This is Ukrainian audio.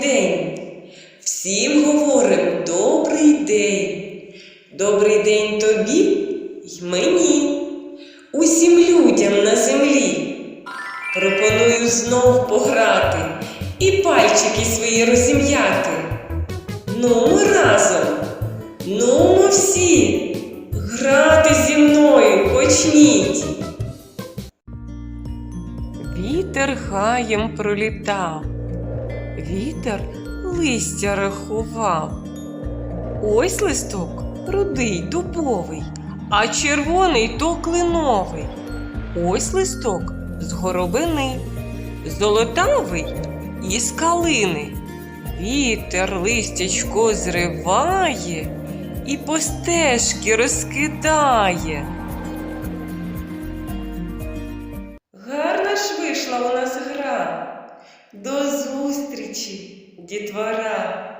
день. Всім говорим добрий день. Добрий день тобі й мені, усім людям на землі. Пропоную знов пограти і пальчики свої розім'яти. Ну разом, ну всі, грати зі мною почніть. Вітер гаєм пролітав, вітер листя рахував. Ось листок рудий дубовий, а червоний то клиновий. Ось листок з горобини, золотавий із калини. Вітер листячко зриває і по стежки розкидає. вийшла у нас гра. До зустрічі, дітвора!